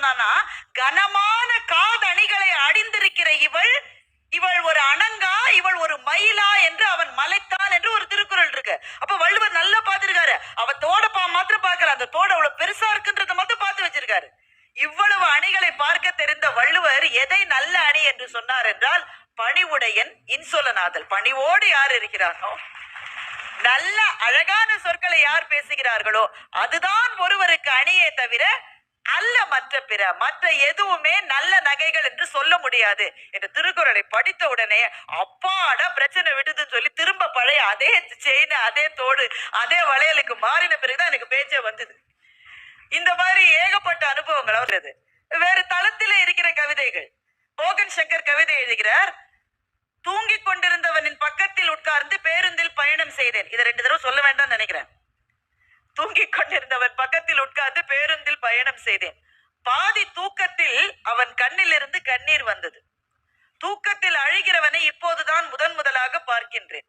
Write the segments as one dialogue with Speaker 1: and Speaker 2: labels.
Speaker 1: சொன்னானா கனமான காதணிகளை அடிந்திருக்கிற இவள் இவள் ஒரு அணங்கா இவள் ஒரு மயிலா என்று அவன் மலைத்தான் என்று ஒரு திருக்குறள் இருக்கு. அப்ப வள்ளுவர் நல்லா பார்த்திருக்காரு. அவ தோடப்பா மாத்திரம் பார்க்கல. அந்த தோட அவ்வளவு பெருசா இருக்குன்றத மட்டும் பார்த்து வச்சிருக்காரு. இவ்வளவு அணிகளை பார்க்க தெரிந்த வள்ளுவர் எதை நல்ல அணி என்று சொன்னார் என்றால் பணிவுடையன் இன்சொலனாதல். பணிவோடு யார் இருக்கிறாரோ நல்ல அழகான சொற்களை யார் பேசுகிறார்களோ அதுதான் ஒருவருக்கு அணியே தவிர அல்ல மற்ற பிற மற்ற எதுவுமே நல்ல நகைகள் என்று சொல்ல முடியாது. என்று திருக்குறளை படித்த உடனே அப்பாடா பிரச்சனை விடுதுன்னு சொல்லி திரும்ப பழைய அதே செயின் அதே தோடு அதே வளையலுக்கு மாறின பிறகுதான் எனக்கு பேச்சே வந்தது. இந்த மாதிரி ஏகப்பட்ட அனுபவங்கள் வருது வேறு தளத்திலே இருக்கிற கவிதைகள். மோகன் சங்கர் கவிதை எழுதுகிறார் தூங்கிக் கொண்டிருந்தவனின் பக்கத்தில் உட்கார்ந்து பேருந்தில் பயணம் செய்தேன். இதை ரெண்டு தடவை சொல்ல வேண்டாம்னு நினைக்கிறேன். தூங்கிக் கொண்டிருந்தவன் பக்கத்தில் உட்கார்ந்து பேருந்தில் பயணம் செய்தேன். பாதி தூக்கத்தில் அவன் கண்ணிலிருந்து கண்ணீர் வந்தது. தூக்கத்தில் அழுகிறவனை இப்போதுதான் முதன் முதலாக பார்க்கின்றேன்.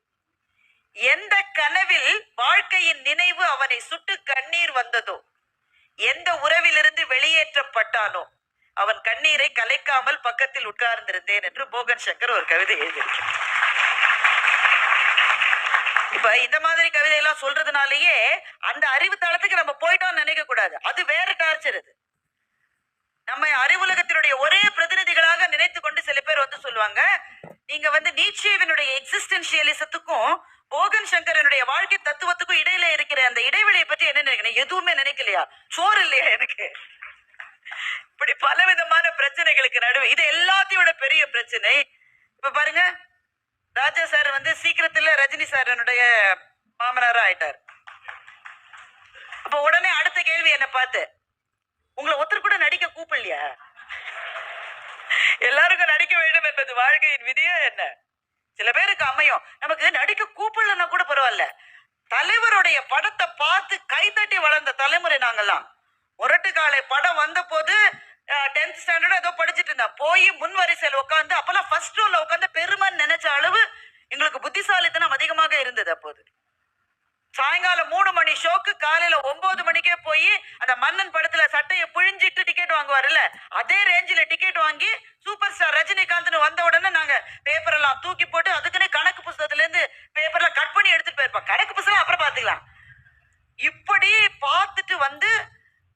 Speaker 1: எந்த கனவில் வாழ்க்கையின் நினைவு அவனை சுட்டு கண்ணீர் வந்ததோ? எந்த உறவிலிருந்து வெளியேற்றப்பட்டானோ? அவன் கண்ணீரை கலைக்காமல் பக்கத்தில் உட்கார்ந்திருந்தேன் என்று போகன் சங்கர் ஒரு கவிதை எழுதியிருக்கிறார். இப்ப இந்த மாதிரி கவிதை எல்லாம் சொல்றதுனாலயே அந்த அறிவு தளத்துக்கு நம்ம போயிட்டோம்னு நினைக்க கூடாது. அது வேற டார்ச்சர் அது. நம்ம அறிவுலகத்தினுடைய ஒரே பிரதிநிதிகளாக நினைத்து கொண்டு சில பேர் வந்து சொல்லுவாங்க நீங்க வந்து நீட்சேவினுடைய எக்ஸிஸ்டன்சியலிசத்துக்கும் போகன் சங்கரனுடைய வாழ்க்கை தத்துவத்துக்கும் இடையில இருக்கிற அந்த இடைவெளியை பற்றி என்ன நினைக்கிறேன் எதுவுமே நினைக்கலையா? சோறு இல்லையா எனக்கு? இப்படி பலவிதமான பிரச்சனைகளுக்கு நடுவே இது எல்லாத்தையும் விட பெரிய பிரச்சனை. இப்ப பாருங்க ராஜா சார் வந்து சீக்கிரத்துல ரஜினி சாரனுடைய மாமனாரா ஆயிட்டார். அப்ப உடனே அடுத்த கேள்வி என்ன பார்த்து உங்களை ஒருத்தர் கூட நடிக்க கூப்பிடலையா? எல்லாருக்கும் நடிக்க வேண்டும் என்பது வாழ்க்கையின் விதியா என்ன? சில பேருக்கு அமையும். நமக்கு நடிக்க கூப்பிடலன்னா கூட பரவாயில்ல. தலைவருடைய படத்தை பார்த்து கைதட்டி வளர்ந்த தலைமுறை நாங்கெல்லாம் முரட்டுக்காலை படம் வந்த போது டென்த் ஸ்டாண்டர்ட் ஏதோ படிச்சுட்டு இருந்தா போய் முன் வரிசையில் உட்காந்து அப்பெல்லாம் ஃபர்ஸ்ட் ரோல உட்காந்து பெருமைன்னு போகுது சாயங்காலம் மூணு மணி ஷோக்கு காலையில ஒன்பது மணிக்கே போய் அந்த மன்னன் படத்துல சட்டையை பிழிஞ்சிட்டு டிக்கெட் வாங்குவாருல்ல அதே ரேஞ்சில டிக்கெட் வாங்கி சூப்பர் ஸ்டார் ரஜினிகாந்த்னு வந்த உடனே நாங்க பேப்பர் எல்லாம் தூக்கி போட்டு அதுக்குன்னு கணக்கு புஸ்தகத்துல இருந்து பேப்பர்ல கட் பண்ணி எடுத்துட்டு போயிருப்போம். கணக்கு புஸ்தகம் அப்புறம் பாத்துக்கலாம் இப்படி பார்த்துட்டு வந்து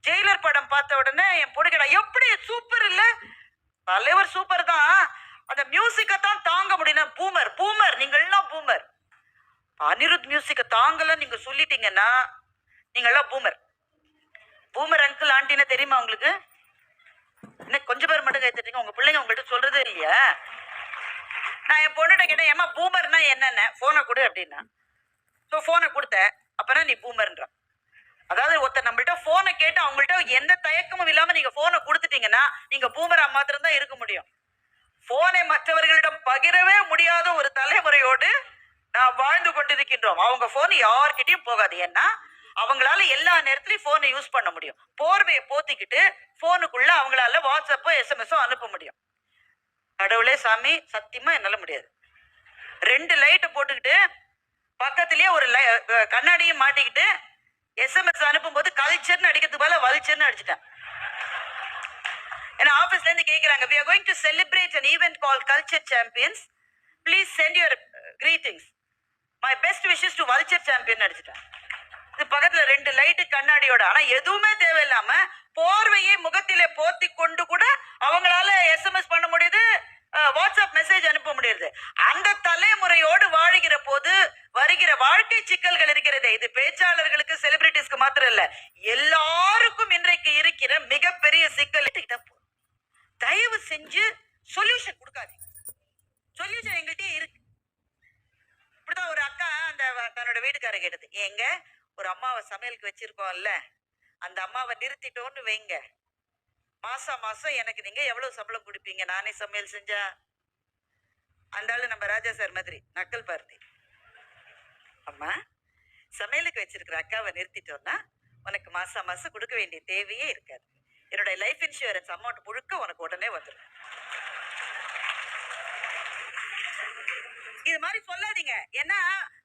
Speaker 1: ஜெயிலர் படம் பார்த்த உடனே என் பொடுக்கடா எப்படி சூப்பர் இல்ல? தலைவர் சூப்பர் தான். அந்த மியூசிக்கை தான் தாங்க முடியல. பூமர் பூமர் நீங்கள் எல்லாம் பூமர். அனிருத் மியூசிக்கை தாங்கல நீங்க சொல்லிட்டீங்கன்னா நீங்க எல்லாம் பூமர் பூமர் அங்கிள் ஆண்டினா தெரியுமா உங்களுக்கு? இன்னும் கொஞ்சம் பேர் மட்டும் கைத்தட்டீங்க உங்க பிள்ளைங்க உங்கள்கிட்ட சொல்றதே இல்லையா? நான் என் பொண்ணுகிட்ட கேட்டேன் ஏமா பூமர்னா என்னென்ன? போனை கொடு அப்படின்னா. ஸோ போனை கொடுத்தேன் அப்பனா நீ பூமர்ன்றான் அதாவது ஒருத்தர் நம்மள்ட்ட போனை கேட்டு அவங்கள்ட்ட எந்த தயக்கமும் இல்லாம நீங்க போனை கொடுத்துட்டீங்கன்னா நீங்க பூமரா மாத்திரம் தான் இருக்க முடியும். போனை மற்றவர்களிடம் பகிரவே முடியாத ஒரு தலைமுறையோடு நாம் வாழ்ந்து கொண்டிருக்கின்றோம். அவங்க போன் யார்கிட்டயும் போகாது. ஏன்னா அவங்களால எல்லா நேரத்திலயும் போனை யூஸ் பண்ண முடியும். போர்வையை போத்திக்கிட்டு போனுக்குள்ள அவங்களால வாட்ஸ்அப்போ எஸ்எம்எஸோ அனுப்ப முடியும். கடவுளே சாமி சத்தியமா என்னால முடியாது. ரெண்டு லைட்டை போட்டுக்கிட்டு பக்கத்திலேயே ஒரு லை- கண்ணாடியும் மாட்டிக்கிட்டு எஸ்எம்எஸ் அனுப்பும்போது கல்ச்சர்னு அடிக்கிறதுக்கு பதிலா வலிச்சர்னு அடிச்சிட்டேன். ஏன்னா ஆபீஸ்ல இருந்து கேக்குறாங்க we are going to celebrate an event call culture champions please send your greetings my best wishes to culture champion அடிச்சிட்டேன் இது பக்கத்துல ரெண்டு லைட்டு கண்ணாடியோட ஆனா எதுவுமே தேவையில்லாம போர்வையை முகத்திலே போத்தி கொண்டு கூட அவங்களால எஸ்எம்எஸ் பண்ண முடியுது வாட்ஸ்அப் மெசேஜ் அனுப்ப முடியுது. அந்த தலைமுறையோடு வாழுகிற போது வருகிற வாழ்க்கை சிக்கல்கள் இருக்கிறதே. இது பேச்சாளர்களுக்கு செலிபிரிட்டிஸ்க்கு மாத்திரம் இல்ல. எல்லாருக்கும் இன்றைக்கு இருக்கிற மிகப்பெரிய சிக்கல். போதும். தயவு செஞ்சு சொல்யூஷன் கொடுக்காதீங்க. சொல்யூஷன் எங்கள்கிட்ட இருக்கு. இப்படிதான் ஒரு அக்கா அந்த தன்னோட வீட்டுக்கார கேட்டது. ஏங்க ஒரு அம்மாவை சமையலுக்கு வச்சிருக்கோம்ல அந்த அம்மாவை நிறுத்திட்டோன்னு வைங்க. மாசம் மாசம் எனக்கு நீங்க எவ்வளவு சம்பளம் கொடுப்பீங்க? நானே சமையல் செஞ்சா? அந்த ஆளு நம்ம ராஜா சார் மாதிரி நக்கல் பாரதி அம்மா சமையலுக்கு வச்சிருக்கிற அக்காவை நிறுத்திட்டோம்னா உனக்கு மாசம் மாசம் கொடுக்க வேண்டிய தேவையே இருக்காது. என்னோட லைஃப் இன்சூரன்ஸ் அமௌண்ட் முழுக்க உனக்கு உடனே வந்துடும் இது மாதிரி சொல்லாதீங்க. ஏன்னா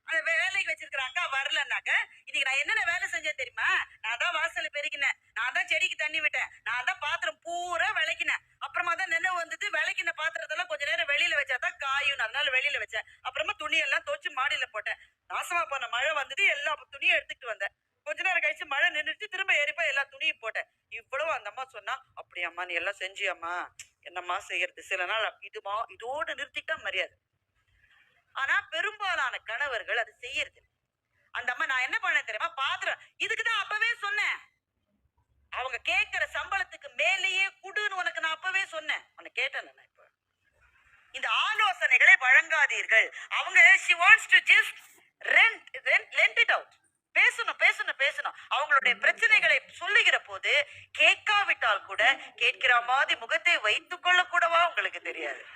Speaker 1: அந்த வேலைக்கு வச்சிருக்கிற அக்கா வரலன்னாக்க இன்னைக்கு நான் என்னென்ன வேலை செஞ்சேன் தெரியுமா? நான் தான் வாசல் பெருகினேன். நான் தான் செடிக்கு தண்ணி விட்டேன். நான் தான் பாத்திரம் பூரா விளக்கினேன். அப்புறமா தான் நினைவு வந்துட்டு விளக்கின பாத்திரத்தெல்லாம் கொஞ்ச நேரம் வெளியில வச்சாதான் காயும். அதனால வெளியில வச்சேன். அப்புறமா துணியெல்லாம் துவச்சு மாடியில போட்டேன். நாசமா போன மழை வந்துட்டு எல்லா துணியும் எடுத்துக்கிட்டு வந்தேன். கொஞ்ச நேரம் கழிச்சு மழை நின்றுச்சு திரும்ப எரிப்பா எல்லா துணியும் போட்டேன். இவ்வளவு அந்த அம்மா சொன்னா அப்படியாம்மா நீ எல்லாம் செஞ்சியம்மா? என்னம்மா செய்யறது? சில நாள் இதுமா இதோடு நிறுத்திட்டா மரியாதை. ஆனா பெரும்பாலான கணவர்கள் அது செய்யறது அந்த அம்மா நான் என்ன பண்ண தெரியுமா? பாத்திரம் இதுக்குதான் அப்பவே சொன்னேன். அவங்க கேட்கிற சம்பளத்துக்கு மேலேயே குடுன்னு உனக்கு நான் அப்பவே சொன்னேன். உன்னை கேட்டேன் நான் இப்ப. இந்த ஆலோசனைகளை வழங்காதீர்கள். அவங்க she wants to just rent rent lend it out பேசணும் பேசணும் பேசணும். அவங்களுடைய பிரச்சனைகளை சொல்லுகிற போது கேட்காவிட்டால் கூட கேட்கிற மாதிரி முகத்தை வைத்துக் கொள்ள கூடவா உங்களுக்கு தெரியாது.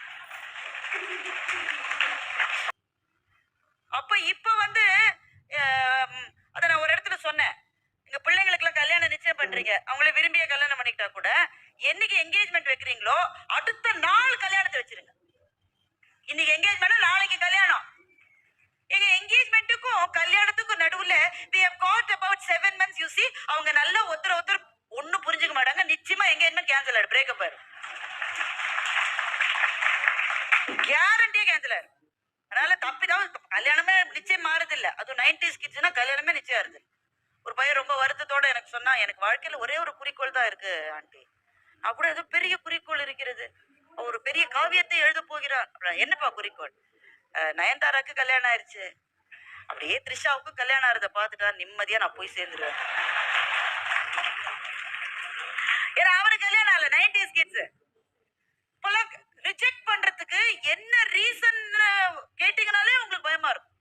Speaker 1: அப்ப இப்ப வந்து அதை அத நான் ஒரு இடத்துல சொன்னேன். எங்க பிள்ளைங்களுக்கு எல்லாம் கல்யாணம் நிச்சயம் பண்றீங்க. அவங்கள விரும்பிய கல்யாணம் பண்ணிக்கிட்டா கூட என்னைக்கு என்கேஜ்மெண்ட் வைக்கிறீங்களோ அடுத்த நாள் கல்யாணத்தை வச்சிருங்க. இன்னைக்கு என்கேஜ்மெண்ட் நாளைக்கு கல்யாணம். எங்க என்கேஜ்மெண்ட்டுக்கும் கல்யாணத்துக்கும் நடுவுல we have got about seven months you அவங்க நல்லா ஒருத்தர் ஒருத்தர் ஒண்ணும் புரிஞ்சுக்க மாட்டாங்க. நிச்சயமா என்கேஜ்மெண்ட் கேன்சல் ஆயிடும். பிரேக்கப் ஆயிடும். கேரண்டியே கேன்சல் ஆயிடும் அதனால தப்பிதான் கல்யாணமே நிச்சயம் மாறுது இல்ல அது நைன்டிஸ் கிட்ஸ்னா கல்யாணமே நிச்சயம் ஆறுது. ஒரு பையன் ரொம்ப வருத்தத்தோட எனக்கு சொன்னா எனக்கு வாழ்க்கையில ஒரே ஒரு குறிக்கோள் தான் இருக்கு ஆண்டி. நான் ஏதோ பெரிய குறிக்கோள் இருக்கிறது. ஒரு பெரிய காவியத்தை எழுத போகிறார் அப்புறம் என்னப்பா குறிக்கோள்? நயன்தாராக்கு கல்யாணம் ஆயிருச்சு. அப்படியே த்ரிஷாவுக்கு கல்யாணம் ஆறத பார்த்துட்டா நிம்மதியா நான் போய் சேர்ந்துருவேன். ஏன்னா அவரு கல்யாணம் ஆகல நைன்டிஸ் கிட்ஸ் இப்பெல்லாம் ரிஜெக்ட் பண்றதுக்கு என்ன ரீசன் கேட்டீங்கனாலே உங்களுக்கு பயமா இருக்கும்.